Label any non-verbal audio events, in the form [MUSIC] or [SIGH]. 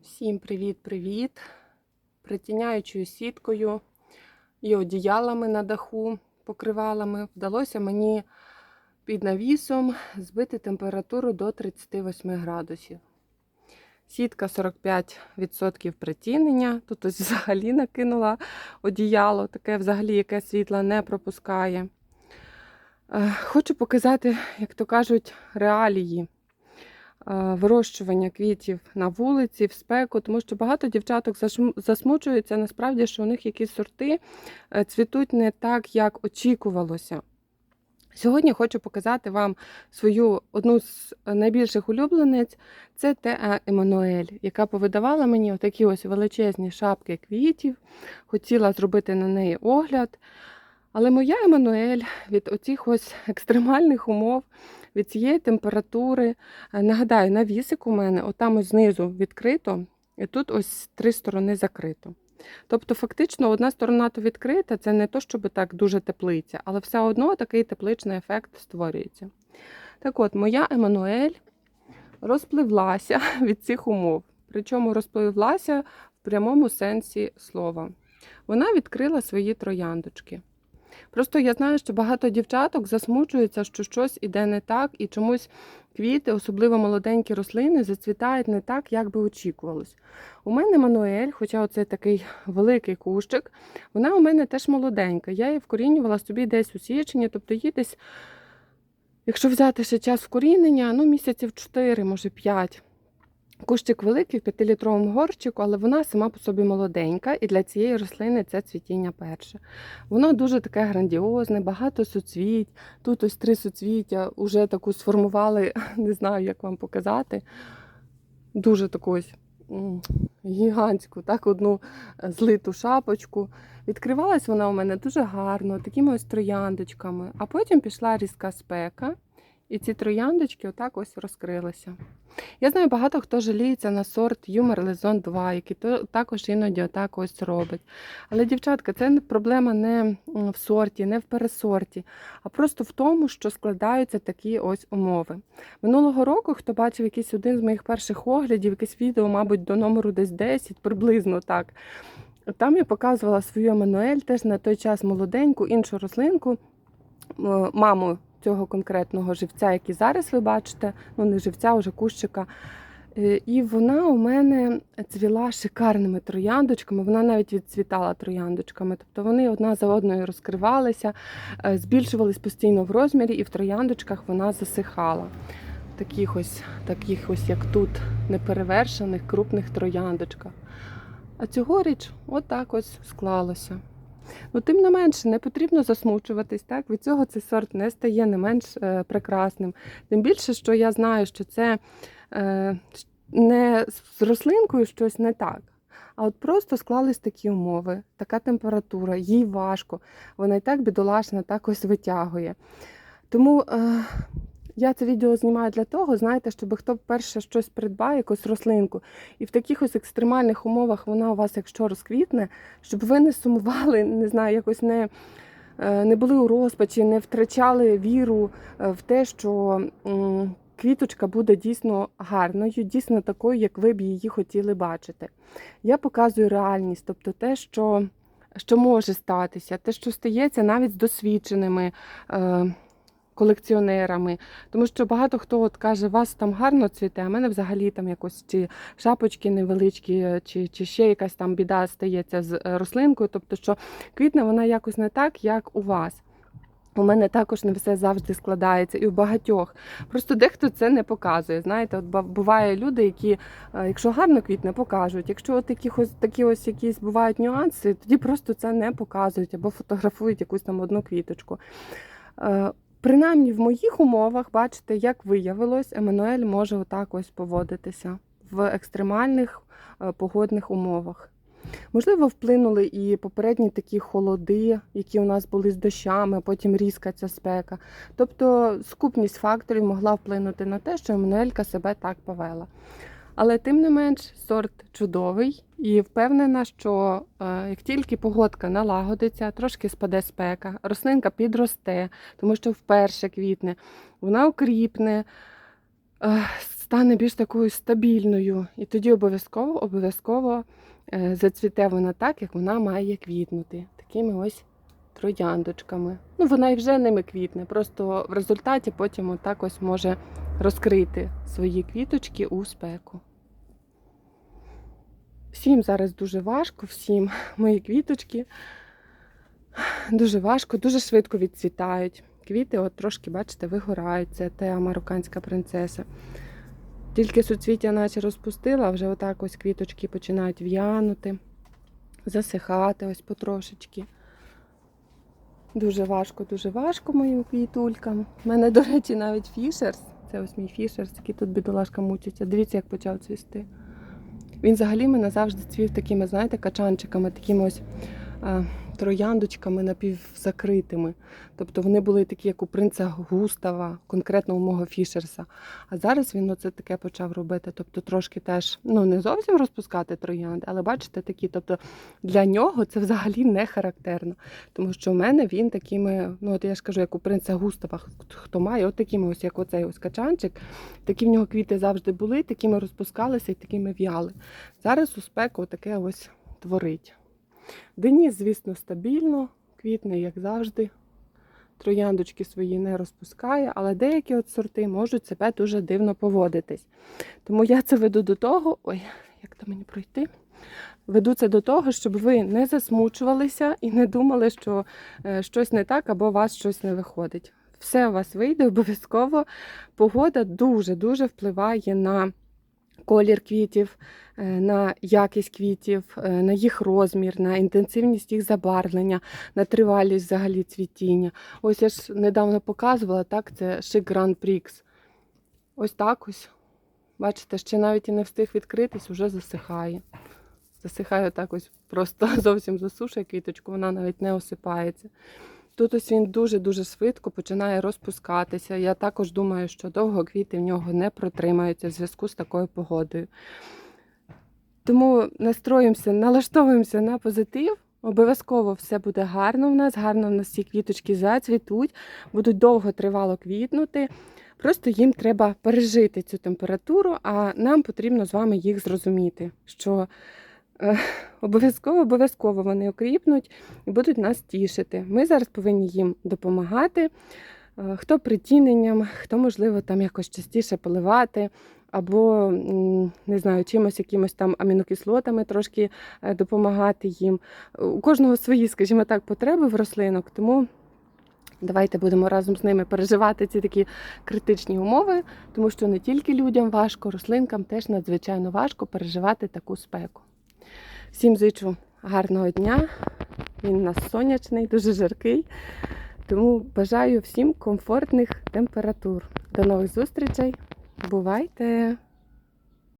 Всім привіт-привіт! Притіняючою сіткою і одіялами на даху, покривалами, вдалося мені під навісом збити температуру до 38 градусів. Сітка 45% притінення. Тут ось взагалі накинула одіяло, таке взагалі, яке світла не пропускає. Е, Хочу показати, як то кажуть, реалії вирощування квітів на вулиці, в спеку, тому що багато дівчаток засмучуються насправді, що у них якісь сорти е, цвітуть не так, як очікувалося. Сьогодні хочу показати вам свою одну з найбільших улюблениць. Це Теа Еммануель, яка повидавала мені отакі ось величезні шапки квітів. Хотіла зробити на неї огляд. Але моя Еммануель від оцих ось екстремальних умов, від цієї температури, е, нагадаю, навісик у мене отам ось знизу відкрито, і тут ось три сторони закрито. Тобто, фактично, одна сторона то відкрита, це не то, щоб так дуже теплиця, але все одно такий тепличний ефект створюється. Так от, моя Еммануель розпливлася [LAUGHS] від цих умов. Причому розпливлася в прямому сенсі слова. Вона відкрила свої трояндочки. Просто я знаю, що багато дівчаток засмучуються, що щось іде не так, і чомусь квіти, особливо молоденькі рослини, зацвітають не так, як би очікувалось. У мене Мануель, хоча оце такий великий кущик, вона у мене теж молоденька. Я її вкорінювала собі десь у січні, тобто їй десь, якщо взяти ще час вкорінення, ну місяців 4, може 5. Кущик великий в 5-літровому горщику, але вона сама по собі молоденька, і для цієї рослини це цвітіння перше. Воно дуже таке грандіозне, багато суцвіть. Тут ось три суцвіття вже таку сформували, [LAUGHS] не знаю, як вам показати. Дуже таку ось гігантську, так, одну е, злиту шапочку. Відкривалась вона у мене дуже гарно, такими ось трояндочками. А потім пішла різка спека, і ці трояндочки отак ось розкрилися. Я знаю, багато хто жаліється на сорт Юмор Лезон 2, який то також іноді отак ось робить. Але, дівчатка, це проблема не в сорті, не в пересорті, а просто в тому, що складаються такі ось умови. Минулого року, хто бачив якийсь один з моїх перших оглядів, якесь відео, мабуть, до номеру десь 10, приблизно так. Там я показувала свою Еммануель, теж на той час молоденьку, іншу рослинку, маму цього конкретного живця, який зараз ви бачите, ну не живця, вже кущика. Е, І вона у мене цвіла шикарними трояндочками. Вона навіть відцвітала трояндочками. Тобто вони одна за одною розкривалися, е, збільшувались постійно в розмірі, і в трояндочках вона засихала. Таких ось, таких ось, як тут, неперевершених крупних трояндочках. А цьогоріч отак ось склалося. Ну, тим не менше, не потрібно засмучуватись. Так? Від цього цей сорт не стає не менш е, прекрасним. Тим більше, що я знаю, що це е, не з рослинкою щось не так. А от просто склались такі умови, така температура, їй важко, вона і так бідолашна, так ось витягує. Тому е, я це відео знімаю для того, знаєте, щоб хто перше щось придбає, якусь рослинку, і в таких ось екстремальних умовах вона у вас, якщо розквітне, щоб ви не сумували, не знаю, якось не, е, не були у розпачі, не втрачали віру е, в те, що квіточка буде дійсно гарною, дійсно такою, як ви б її хотіли бачити. Я показую реальність, тобто те, що, що може статися, те, що стається навіть з досвідченими. Е, Колекціонерами, тому що багато хто от каже, вас там гарно цвіте, а мене взагалі там якось чи шапочки невеличкі, чи, чи ще якась там біда стається з е, рослинкою. Тобто, що квітне вона якось не так, як у вас. У мене також не все завжди складається, і у багатьох. Просто дехто це не показує. Знаєте, от буває люди, які, е, якщо гарно квітне, покажуть. Якщо от ось такі ось якісь бувають нюанси, тоді просто це не показують або фотографують якусь там одну квіточку. Принаймні в моїх умовах, бачите, як виявилось, Еммануель може отак ось поводитися в екстремальних е, погодних умовах. Можливо, вплинули і попередні такі холоди, які у нас були з дощами, потім різка ця спека. Тобто скупність факторів могла вплинути на те, що Еммануелька себе так повела. Але тим не менш, сорт чудовий і впевнена, що е, як тільки погодка налагодиться, трошки спаде спека, рослинка підросте, тому що вперше квітне, вона укріпне. Е, стане більш такою стабільною. І тоді обов'язково обов'язково е, зацвіте вона так, як вона має квітнути. Такими ось трояндочками. Ну, вона і вже ними квітне. Просто в результаті потім отак ось може розкрити свої квіточки у спеку. Всім зараз дуже важко, всім [LAUGHS] мої квіточки дуже важко, дуже швидко відцвітають. Квіти, от трошки, бачите, вигорають. Це те марокканська принцеса. Тільки суцвіття наче розпустила, вже отак ось квіточки починають в'янути, засихати ось потрошечки. Дуже важко, дуже важко моїм квітулькам. У мене, до речі, навіть фішерс. Це ось мій фішерс, який тут бідолашка мучиться. Дивіться, як почав цвісти. Він взагалі мене завжди цвів такими, знаєте, качанчиками, такими ось трояндочками напівзакритими. Тобто вони були такі, як у принца Густава, конкретно у мого Фішерса. А зараз він оце таке почав робити. Тобто трошки теж, ну не зовсім розпускати троянди, але бачите, такі. Тобто для нього це взагалі не характерно. Тому що в мене він такими, ну от я ж кажу, як у принца Густава, хто має, от такими ось, як оцей ось качанчик, такі в нього квіти завжди були, такими розпускалися і такими в'яли. Зараз у спеку таке ось творить. Деніс, звісно, стабільно, квітне, як завжди. Трояндочки свої не розпускає, але деякі от сорти можуть себе дуже дивно поводитись. Тому я це веду до того, ой, як там мені пройти? Веду це до того, щоб ви не засмучувалися і не думали, що е, щось не так або у вас щось не виходить. Все у вас вийде обов'язково. Погода дуже-дуже впливає на колір квітів, е, на якість квітів, е, на їх розмір, на інтенсивність їх забарвлення, на тривалість взагалі цвітіння. Ось я ж недавно показувала, так, це Chic Grand Prix. Ось так ось. Бачите, ще навіть і не встиг відкритись, уже засихає. Засихає так ось, просто [LAUGHS] зовсім засушує квіточку, вона навіть не осипається. Тут ось він дуже-дуже швидко починає розпускатися. Я також думаю, що довго квіти в нього не протримаються в зв'язку з такою погодою. Тому настроїмося, налаштовуємося на позитив. Обов'язково все буде гарно в нас, гарно в нас ці квіточки зацвітуть, будуть довго тривало квітнути. Просто їм треба пережити цю температуру, а нам потрібно з вами їх зрозуміти, що обов'язково обов'язково вони окріпнуть і будуть нас тішити. Ми зараз повинні їм допомагати. Е, Хто притіненням, хто, можливо, там якось частіше поливати, або не знаю, чимось, якимось там амінокислотами трошки е, допомагати їм. У кожного свої, скажімо так, потреби в рослинок, тому давайте будемо разом з ними переживати ці такі критичні умови, тому що не тільки людям важко, рослинкам теж надзвичайно важко переживати таку спеку. Всім зичу гарного дня. Він у нас сонячний, дуже жаркий. Тому бажаю всім комфортних температур. До нових зустрічей. Бувайте!